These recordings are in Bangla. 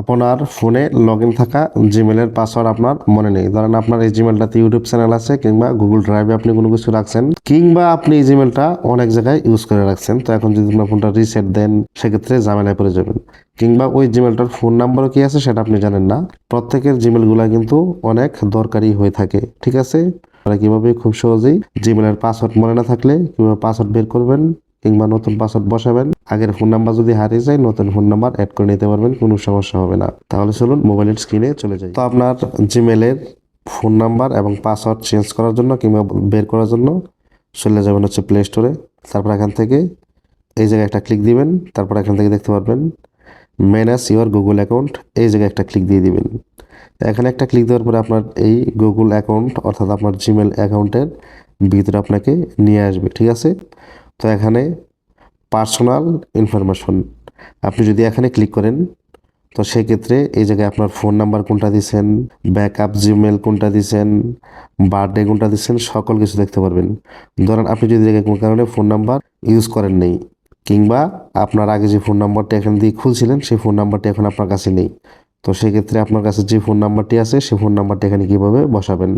আপনার ফোনে লগ ইন থাকা জিমেলের পাসওয়ার্ড আপনার মনে নেই। ধরেন আপনার এই জিমেলটাতে ইউটিউব চ্যানেল আছে কিংবা গুগল ড্রাইভে আপনি কোনো কিছু রাখছেন, কিংবা আপনি এই জিমেলটা অনেক জায়গায় ইউজ করে রাখছেন, তো এখন যদি আপনার ফোনটা রিসেট দেন, সেক্ষেত্রে ঝামেলায় পড়ে যাবেন। কিংবা ওই জিমেলটার ফোন নাম্বারও কি আছে সেটা আপনি জানেন না। প্রত্যেকের জিমেলগুলো কিন্তু অনেক দরকারি হয়ে থাকে, ঠিক আছে? আপনারা কীভাবে? খুব সহজেই জিমেলের পাসওয়ার্ড মনে না থাকলে কীভাবে পাসওয়ার্ড বের করবেন, কিংবা নতুন পাসওয়ার্ড বসাবেন আগের ফোন নাম্বার যদি হারিয়ে যায়, নতুন ফোন নাম্বার অ্যাড করে নিতে পারবেন, কোনো সমস্যা হবে না। তাহলে চলুন মোবাইলের স্ক্রিনে চলে যাই। তো আপনার জিমেলের ফোন নাম্বার এবং পাসওয়ার্ড চেঞ্জ করার জন্য কিংবা বের করার জন্য চলে যাবেন হচ্ছে প্লে স্টোরে তারপর এখান থেকে এই জায়গায় একটা ক্লিক দিবেন। তারপর এখান থেকে দেখতে পারবেন ম্যানেজ ইউর গুগল অ্যাকাউন্ট এই জায়গায় একটা ক্লিক দিয়ে দিবেন। এখানে একটা ক্লিক দেওয়ার পরে আপনার এই গুগল অ্যাকাউন্ট অর্থাৎ আপনার জিমেল অ্যাকাউন্টের ভিতরে আপনাকে নিয়ে আসবে, ঠিক আছে? তো এখানে পার্সোনাল ইনফরমেশন। আপনি যদি এখানে ক্লিক করেন, তো সেক্ষেত্রে এই জায়গায় আপনার ফোন নাম্বার কোনটা দিছেন, ব্যাকআপ জিমেল কোনটা দিছেন, বার্থডে কোনটা দিচ্ছেন সকল কিছু দেখতে পারবেন। ধরেন আপনি যদি কোনো কারণে ফোন নাম্বার ইউজ করেন নেই, কিংবা আপনার আগে যে ফোন নাম্বারটা এখান দিয়ে খুলছিলেন, সেই ফোন নাম্বারটি এখন আপনার কাছে নেই। তো সেক্ষেত্রে আপনার কাছে যে ফোন নাম্বারটি আছে সেই ফোন নাম্বারটি এখানে কীভাবে বসাবেন?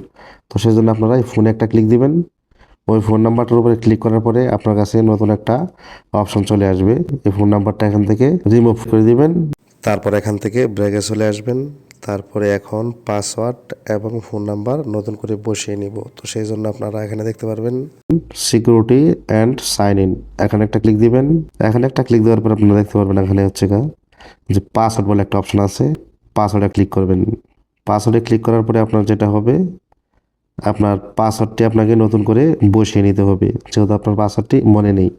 তো সেই জন্য আপনারা এই ফোনে একটা ক্লিক দিবেন ওই ফোন নাম্বারটার উপরে ক্লিক করার পরে আপনার কাছে নতুন একটা অপশন চলে আসবে। এই ফোন নাম্বারটা এখান থেকে রিমুভ করে দিবেন। তারপর এখান থেকে ব্রেকে চলে আসবেন। তারপরে এখন পাসওয়ার্ড এবং ফোন নাম্বার নতুন করে বসিয়ে নিব। তো সেই জন্য আপনারা এখানে দেখতে পারবেন সিকিউরিটি অ্যান্ড সাইন ইন এখানে একটা ক্লিক দিবেন। এখানে একটা ক্লিক দেওয়ার পর আপনারা দেখতে পারবেন এখানে হচ্ছে যে পাসওয়ার্ড বলে একটা অপশন আছে। পাসওয়ার্ডে ক্লিক করবেন। পাসওয়ার্ডে ক্লিক করার পরে আপনার যেটা হবে আপনার পাসওয়ার্ডটি আপনাকে নতুন করে বসিয়ে নিতে হবে। যেহেতু আপনার পাসওয়ার্ডটি মনে নেই।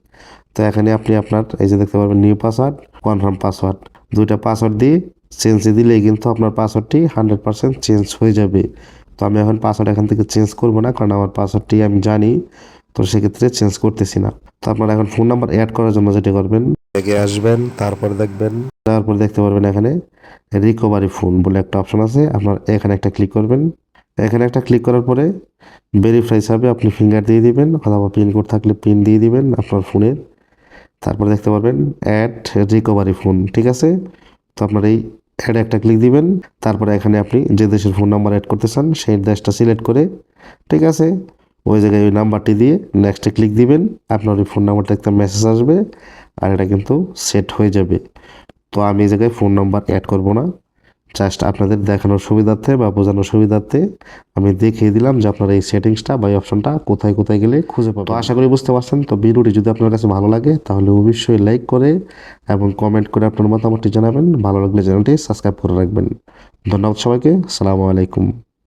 তো এখানে আপনি আপনার এই যে দেখতে পারবেন নিউ পাসওয়ার্ড কনফার্ম পাসওয়ার্ড দুইটা পাসওয়ার্ড দিয়ে চেঞ্জ দিলেই কিন্তু আপনার পাসওয়ার্ডটি হান্ড্রেড পার্সেন্ট চেঞ্জ হয়ে যাবে। তো আমি এখন পাসওয়ার্ড এখান থেকে চেঞ্জ করব না কারণ আমার পাসওয়ার্ডটি আমি জানি তো সেক্ষেত্রে চেঞ্জ করতেছি না। তো আপনার এখন ফোন নাম্বার অ্যাড করার জন্য যেটা করবেন এগিয়ে আসবেন তারপর দেখবেন। তারপর দেখতে পারবেন এখানে রিকভারি ফোন বলে একটা অপশন আছে। আপনার এখানে একটা ক্লিক করবেন। এখানে একটা ক্লিক করার পরে ভেরিফাই হিসাবে আপনি ফিঙ্গার দিয়ে দিবেন অথবা পিন কোড থাকলে পিন দিয়ে দিবেন আপনার ফোনের। তারপরে দেখতে পারবেন অ্যাড রিকভারি ফোন ঠিক আছে? তো আপনার এই অ্যাড একটা ক্লিক দিবেন। তারপরে এখানে আপনি যে দেশের ফোন নাম্বার অ্যাড করতে চান, সেই দেশটা সিলেক্ট করে, ঠিক আছে? ওই জায়গায় ওই নাম্বারটি দিয়ে নেক্সটে ক্লিক দিবেন, আপনার ওই ফোন নাম্বারটা একটা মেসেজ আসবে আর এটা কিন্তু সেট হয়ে যাবে। তো আমি এই জায়গায় ফোন নাম্বার অ্যাড করব না। জাস্ট আপনাদের দেখানোর সুবিধার্থে বা বোঝানোর সুবিধার্থে আমি দেখিয়ে দিলাম যে আপনারা এই সেটিংসটা বা এই অপশনটা কোথায় কোথায় গেলে খুঁজে পাবেন। আশা করি বুঝতে পারছেন। তো ভিডিওটি যদি আপনার কাছে ভালো লাগে, তাহলে অবশ্যই লাইক করে এবং কমেন্ট করে আপনার মতামতটি জানাবেন। ভালো লাগলে চ্যানেলটি সাবস্ক্রাইব করে রাখবেন। ধন্যবাদ সবাইকে। আসসালামু আলাইকুম।